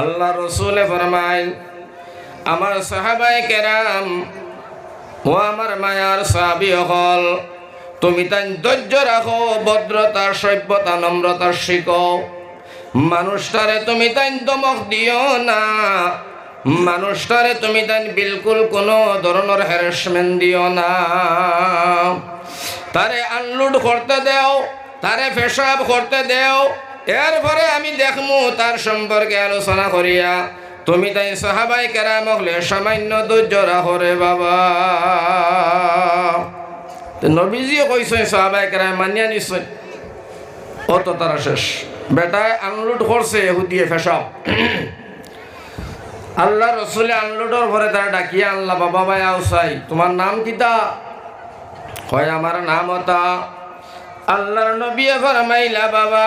আল্লাহ রসুলে ফরমাইন, আমার সাহাবাই কেরাম ও আমার মায়ার সাহাবি হল তুমি তাই ধৈর্য রাখো, ভদ্রতা, সভ্যতা, নম্রতা শিখো। মানুষটারে তুমি তাই দমক দিও না, মানুষটারে তুমি তাই বিলকুল কোনো ধরনের হ্যারাসমেন্ট দিও না। তারে আনলোড করতে দেও, তারে পেশাব করতে দেও এরপরে আমি দেখমু তার সম্পর্কে আলোচনা করিয়া, তুমি তাই সাহাবাই কেরাম হলে সামান্য ধৈর্য রাখো রে বাবা। নবীজিও কইছে সাহাবাই কেরাম মানিয়া নিশ্চয়। অত তারা শেষ। বেটায় আনলোড করছে এহুদিয়ে পেশাব আল্লাহ রসুলে আনলোডর পরে তারা ডাকিয়া আল্লাহ বাবা ভাই আউসাই, তোমার নাম কিতা? হয় আমার নাম ওটা আল্লাহর নবী ফরমাইলা বাবা।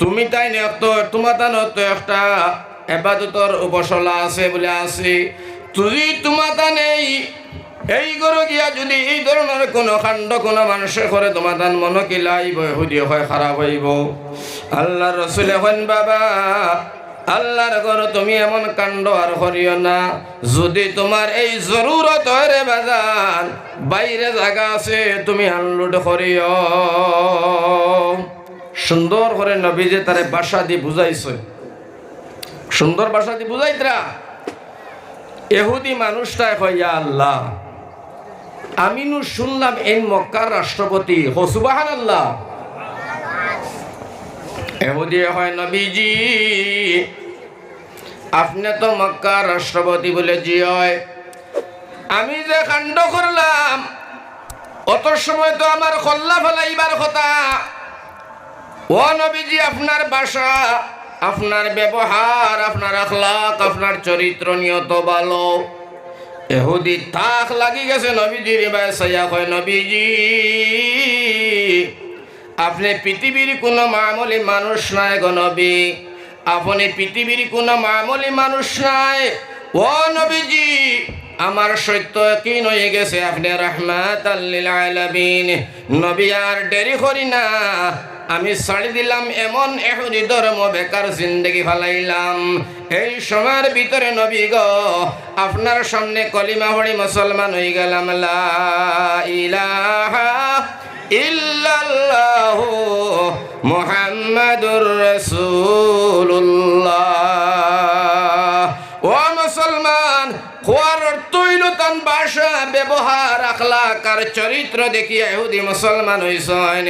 তুমি তাই তোমার তানো একটা এবাদতর উপসলা আছে বলে আছে। তুই তোমার তা নেই এই গরু গিয়া যদি এই ধরনের কোনো কাণ্ড কোনো মানুষে করে তোমার তান মন কিলাইব হুদিও হয় খারাপ হইব। আল্লাহ রসুল এখন বাবা আল্লাহর ঘর তুমি এমন কাণ্ড আর করিও না। যদি তোমার এই জরুরত হয় রে বাজান বাইরে জায়গা আছে, তুমি আনলোড করিও সুন্দর করে নবীজে তারে বাসা দিয়ে বুঝাইছে। সুন্দর বাসা দিয়ে বুঝাইতরা। এহুদি মানুষটা কইয়া আল্লাহ আমিনু শুনলাম এই মক্কার রাষ্ট্রপতি। হসুবাহান আল্লাহ এহুদি হয়, নবীজি, আপনি তো মক্কার রাষ্ট্রপতি বলে জি হয়। আমি যে কাণ্ড করলাম, অত সময় তো আমার কল্লা ফেলাইবার কথা। ও নবীজি, আপনার বাসা আপনার ব্যবহার, আপনার আখলাক, আপনার চরিত্র নিয়ত ভালো। এহুদি তাক লাগি গেছে নবীজির এবার সাইয়া কয়, নবীজি, আপনি পৃথিবীর কোনো মামলি মানুষ নাই গো নবী। আপনি পৃথিবীর কোনো মামলি মানুষ নাই। ও নবীজি, আমার সত্য কি হয়ে গেছে, আপনি রহমাত আল্লিল আলামিন। নবী আর দেরি করি না। আমি ছাড়ি দিলাম এমন এহুদি ধর্ম বেকার জিন্দগি ফালাইলাম। এই সময়ের ভিতরে নবী গো, আপনার সামনে কলিমা হড়ি মুসলমান হয়ে গেলাম। লা ইলাহা ইল্লাল্লাহু ও মুসলমান, খোয়ার তৈলতান ভাষা, ব্যবহার, আখলাক আর চরিত্র দেখিয়া ইহুদি মুসলমান হইছেন।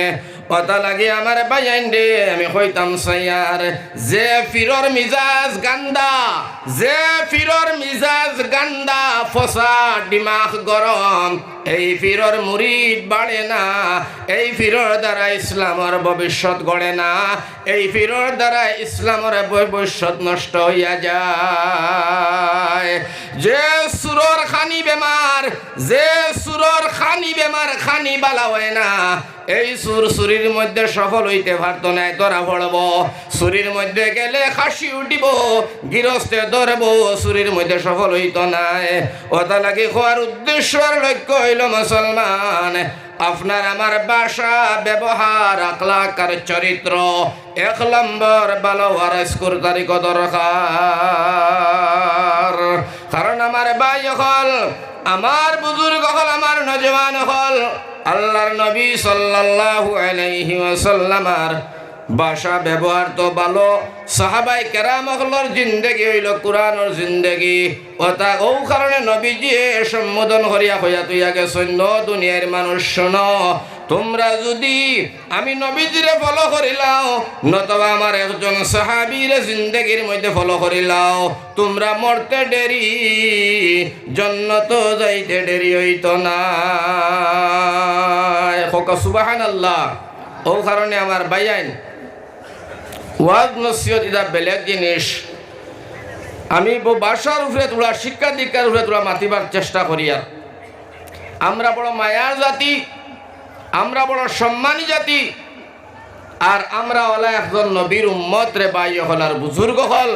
কথা লাগে আমার বাইন রে আমি কইতাম, সাইয়ার, যে ফিরর মিজাজ গান্দা, যে ফিরর মিজাজ গান্দা, ফসা দিমাগ গরম। এই ফিরর মুরিদ বাড়ে না, এই ফিরর দ্বারা ইসলামর ভবিষ্যৎ গড়ে না, এই ফিরর দ্বারা ইসলামর ভবিষ্যৎ নষ্ট হইয়া যায়। যে সুরর খানি বেমার যে সুরর খানি বেমার খানি বালা হয় না, এই সুর সুরির মধ্যে সফল হইতে পারত না, ধরা পড়ব। সুরির মধ্যে গেলে খাসি উঠিব, গৃহস্থে ধরব, সুরির মধ্যে সফল হইত নাই ওটা লাগে খোয়ার উদ্দেশ্য লক্ষ্য হইল মুসলমান। আপনার আমার বাসা, ব্যবহার আখলাক আর চরিত্র, এক নম্বর ভালো স্কুল তারিখ দরকার। কারণ আমার ভাই হল, আমার বুজুর্গ হল, আমার নজওয়ান হল। আল্লাহর নবী সাল্লাল্লাহু আলাইহি ওয়াসাল্লামার ভাষা ব্যবহার তো ভালো। সাহাবাই কেরাম হলর জিন্দেগি হইল, কোরআনর জিন্দেগি। ওটা ও কারণে নবীজি সম্বোধন করিয়া হইয়া তুইয়া গেছেন দুনিয়ার মানুষ, শোনো তোমরা যদি আমি নবীজিরে ফলো করিলাও নতবা আমার একজন সাহাবীর জিন্দেগির মধ্যে ফলো করিলাও তোমরা মরতে দেরি, জন্নত যাইতে দেরি হইত না। সুবাহান আল্লাহ ও কারণে আমার বাইয়াইন ওয়াজ নসিহত এটা বেলেগ জিনিস। আমি বাসার উপরে তোলা, শিক্ষা দীক্ষার উপরে তোলা মাতিবার চেষ্টা করি আর। আমরা বড় মায়ার জাতি আমরা বড় সম্মানী জাতি। আর আমরা ওলা একজন নবীর উম্মত রে বাই হল আর বুজুর্গ হল।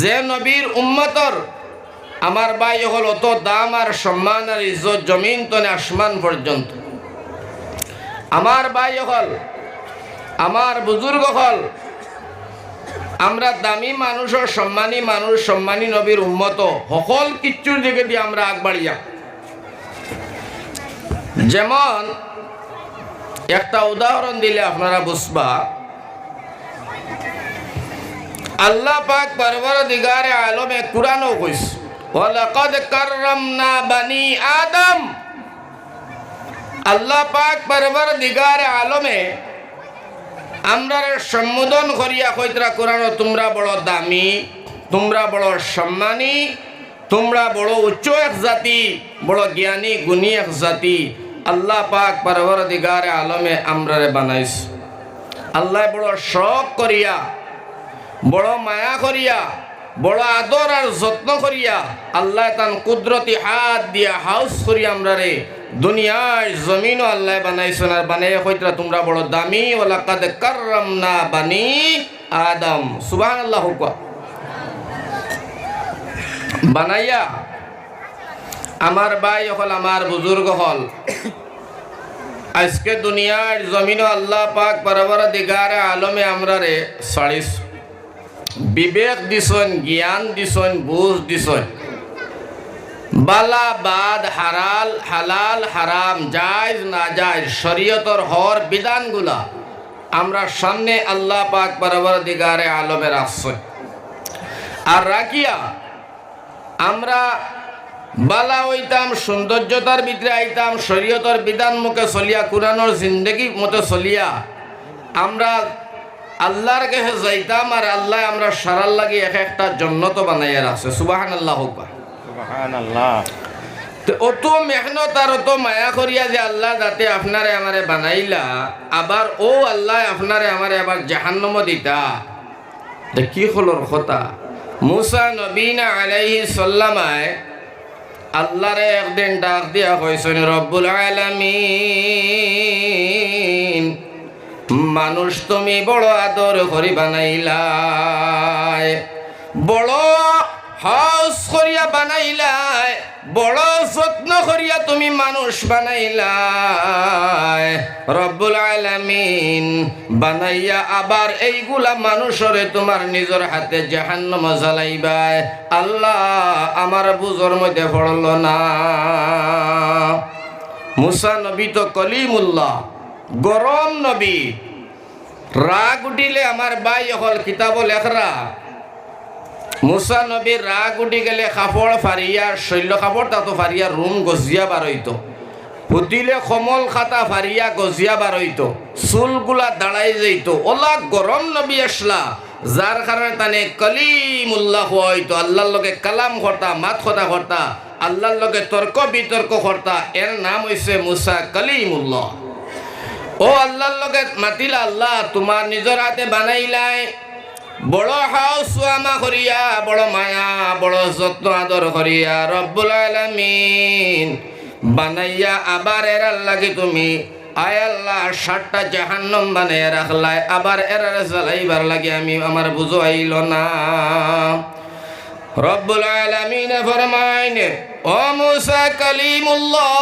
যে নবীর উম্মতর আমার বাই হল অত দাম আর সম্মান আর ইজ্জত জমিন তনে আসমান পর্যন্ত। আমার বাই হল, আমার বুজুর্গ হল, আমরা দামি মানুষ ও সম্মানী মানুষ, সম্মানী নবীর উন্মত সকল কিচ্ছুর দিকে দিয়ে আমরা আগবাড়িয়া। যেমন, একটা উদাহরণ দিলে আপনারা বুঝবা। আল্লাহ পাক পরবর দিগারে আলমে কুরআনও কইস, ওয়ালাকাদ কাররামনা বানি আদম। আল্লাহ পাক পরবর দিগারে আলমে আমরা সম্বোধন করিয়া কইতরা কোরআন তোমরা বড় দামি, তোমরা বড় সম্মানী, তোমরা বড় উচ্চ এক জাতি, বড় জ্ঞানী, গুণী এক জাতি আল্লাহ পাক পরবর দিগারে আলমে আমরারে বানাইস আল্লাহ বড় শখ করিয়া, বড় মায়া করিয়া, বড় আদর আর যত্ন করিয়া আল্লাহ তান কুদরতি হাত দিয়া হাউস করি আমরা রে দুনিয়ায় জমিনও আল্লাহ বানাইছেন। আর বানাইয়া কইতরা তোমরা বড় দামি ওলা কাদে কাররাম না বানি আদম। সুবাহ আল্লাহ বানাইয়া আমার ভাই হল আমার বুজুর্গ হল। আজকে দুনিয়ার জমিন আল্লাহ পাক বরাবর দিগারে আলমে আমরা রে সাড়িস বিবেক দিছন, জ্ঞান দিছন, বুঝ দিছন। বালা, বাদ, হারাল, হালাল, হারাম, জায়জ, না জায়জ, শরীয়তর হর বিধানগুলা আমরা সামনে আল্লাহ পাক বরাবর দিগারে আলমে রাখছই আর রাখিয়া আমরা বালা হইতাম সৌন্দর্যতার ভিতরে আইতাম শরীয়তর বিধান মুখে চলিয়া কোরআনোর জিন্দগি মতো চলিয়া। আমরা আল্লাহর কাছে যাইতাম আর আল্লাহ আমরা সারার লাগে এক একটা জন্নত বানাইয়া রাখছে। সুবাহান আল্লাহ হোক অত মেহনত আর অত মায়া করিয়া যে আল্লাহ যাতে আপনারে আমারে বানাইলা আবার ও আল্লাহ আপনারে আমারে আবার জাহান্নম দিতা। কি হলোর কথা? মুসা নবীনা আলাইহি সাল্লামায় আল্লাহরে একদিন ডাক দিয়া কইছেন রব্বুল আলামিন মানুষ তুমি বড় আদর করি নাইলা বড় হাউস করিয়া বানাইলাই বড় যত্ন করিয়া তুমি মানুষ বানাইলাই রব্বুল আলামিন বানাইয়া আবার এইগুলা মানুষরে তোমার নিজের হাতে জাহান্নম জ্বালাইবাই আল্লাহ আমার বুঝর মধ্যে পড়ল না। মুসা নবী তো কলিমুল্লাহ, গরম নবী। রাগ উঠিলে আমার বাই হল কিতাব লেখরা মুসা নবীর রাগ উঠি গেলে কাপড় ফারিয়া শৈল্য কাপড় তাতো ফারিয়া রুম গজিয়া বারইতো পুতিলে কমল খাতা ফারিয়া গজিয়া বারইতো চুলগুলা দাঁড়াই যাইতো। ওলা গরম নবী আসলা। যার কারণে তানে কলিমুল্লাহ হইতো আল্লাহর লগে কালাম করতা মাত কথা করতা আল্লাহর লগে তর্ক বিতর্ক করতা এর নাম হইছে মুসা কলিমুল্লাহ। ও আল্লাহর লগে মাতিলা, আল্লাহ তোমার নিজের হাতে বানাইলাই। বড় হাউস আমা করিয়া, বড় মায়া, বড় যত্ন, আদর করিয়া রব্বুল আলামিন বানাইয়া আবার এরার লাগে তুমি, আয় আল্লাহ ষাটটা জাহান্নম বানাইয়া রাখলাই, আবার এরারে জ্বালাইবার লাগে আমি, আমার বুঝো আইল না। রব্বুল আলামিন ফরমাইন, ও মুসা কালিমুল্লাহ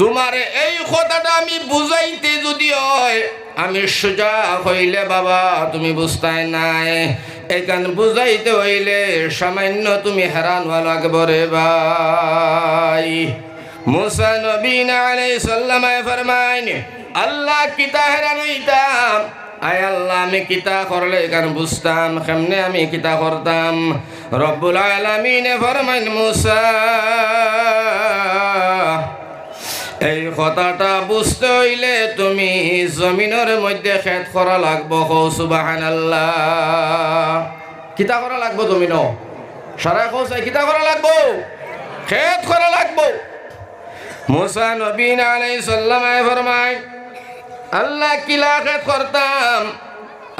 তোমার এই কথাটা আমি বুঝাইতে যদি হয়, আমি সোজা হইলে বাবা, তুমি বুঝতাই নাই। এখান বুঝাইতে হইলে সামান্য তুমি হেরান লাগবে রে ভাই। মুসা নবীন আলাইহিস সালামে ফরমাইন, আল্লাহ কিতা হেরান হইতাম? আয় আল্লাহ, আমি কিতা করলে এখান বুঝতাম, কেমনে আমি কিতা করতাম? রব্বুল আলামিনে ফরমাইন মুসা। এই কথাটা বুঝতে হইলে তুমি জমিনের মধ্যে খেত করা লাগবো হো সুবাহান কিতা করা লাগবো জমিন সারা কৌশাই কিতা করা লাগবো? খেত করা লাগবো। মুসা নবীন আলাই সাল্লামায় ফরমায়, আল্লাহ কিলা খেত করতাম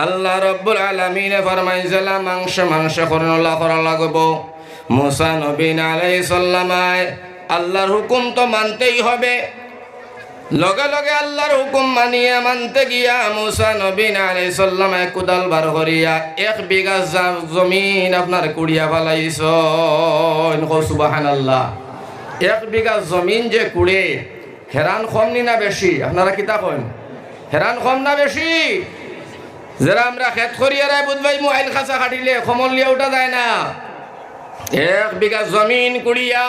আল্লাহ রব্বুল আলমিনে ফরমাইছিলাম মাংস মাংস করণলা করা লাগব। মুসা নবীন আলাই সাল্লামায় আল্লাহর হুকুম তো মানতেই হবে। লগে লগে আল্লাহর হুকুম মানিয়া মানতে গিয়া মুসা নবীন আলাই সাল্লামায় কুদাল বার করিয়া এক বিঘা জমিন আপনার কুড়িয়া ফেলাইছ সুবাহান আল্লাহ এক বিঘা জমিন যে কুড়ে, হেরান কম নি বেশি? আপনারা কিতা কন হেরান কম না বেশি? যারা আমরা খেত করিয়ারাই বুধবাই মোবাইল খাঁচা কাটিলে খমল লিয়া উঠা যায় না। এক বিঘা জমিন কুড়িয়া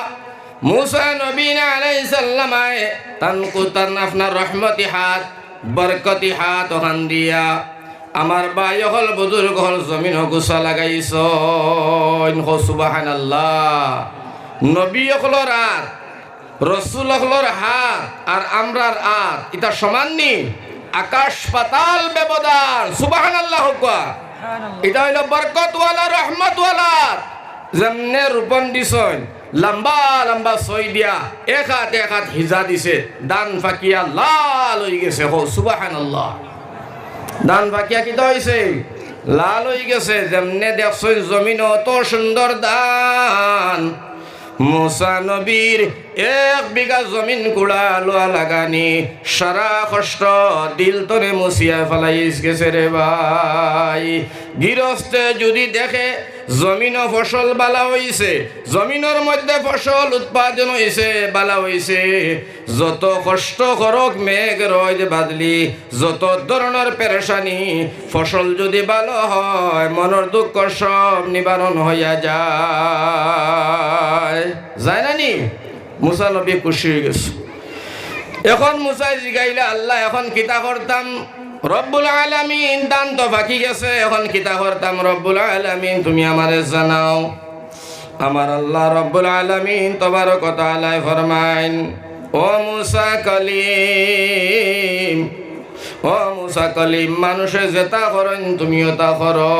মুসা নবীন আলাই সাল্লামায় তানকু তান আপনার রহমতি হাত বরকতি হাত ওখান দিয়া আমার বাই হল বুজুর্গ হল জমিন গুছা লাগাইছ সুবাহান আল্লাহ নবী হলর হাত রসুল হলর হাত আর আমরার হাত এটা সমান নি। আকাশ পাতাল ব্যবধান সুবাহান আল্লাহ এটা হইল বরকতওয়ালা রহমতওয়ালা যেমনে রূপন দিছন লম্বা লম্বা সই দিয়া এক হাত হিজা দিছে। দান ফাকিয়া লাল হয়ে গেছে হো সুবাহান আল্লাহ দান ফাকিয়া কিতা হয়েছে লাল হয়ে গেছে, যেমনে দেখছ জমিন অত সুন্দর দান। মুসা নবীর এক বিঘা জমিন কুড়া লোয়া লাগানি, সারা কষ্ট দিল তরে মুসিয়া ফেলাইস গেছে রে ভাই। গৃহস্থে যদি দেখে জমিন ফসল বালা হইছে, জমিনের মধ্যে ফসল উৎপাদন হইছে, বালা হইছে। যত কষ্ট করক মেঘ রয় বাদলি, যত ধরনের পেরেশানি, ফসল যদি ভালো হয়, মনের দুঃখ সব নিবারণ হইয়া যায়। যায় না নি? মুসা নবী খুশি হয়ে গেছে। এখন মুসাই জিগাইলে, আল্লাহ, এখন কিতা করতাম? রব্বুল আলামিন, দান তো বাকি গেছে। এখন কিতা করতাম? রব্বুল আলামিন, তুমি আমারে জানাও। আমার আল্লাহ রব্বুল আলামিন তোমার কথা আলাই ফরমাইন, ও মুসা কলিম, ও মুসা কলিম, মানুষে যেটা করেন তুমিও তা করো।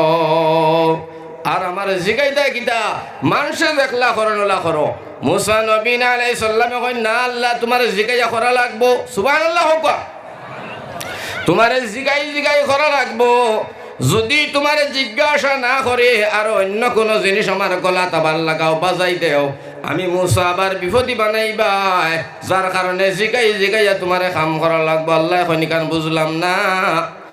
আর আমার জিগাইতা কিতা? মানুষে দেখলা করন ওলা করো। মুসা নবীন আলাই সাল্লামে কই না আল্লাহ, তোমার জিগাইয়া করা লাগবো। সুবাহ আল্লাহ হোক তোমারে জিগাই জিগাই করা লাগবো। যদি তোমার জিজ্ঞাসা না করে আর অন্য কোনো জিনিস আমার গলা তাবার লাগাও, বাজাই দেও। আমি মুসা আবার বিপদি বানাইবা যার কারণে জিগাই জিগাইয়া তোমারে কাম করা লাগবো। আল্লাহ এখন বুঝলাম না।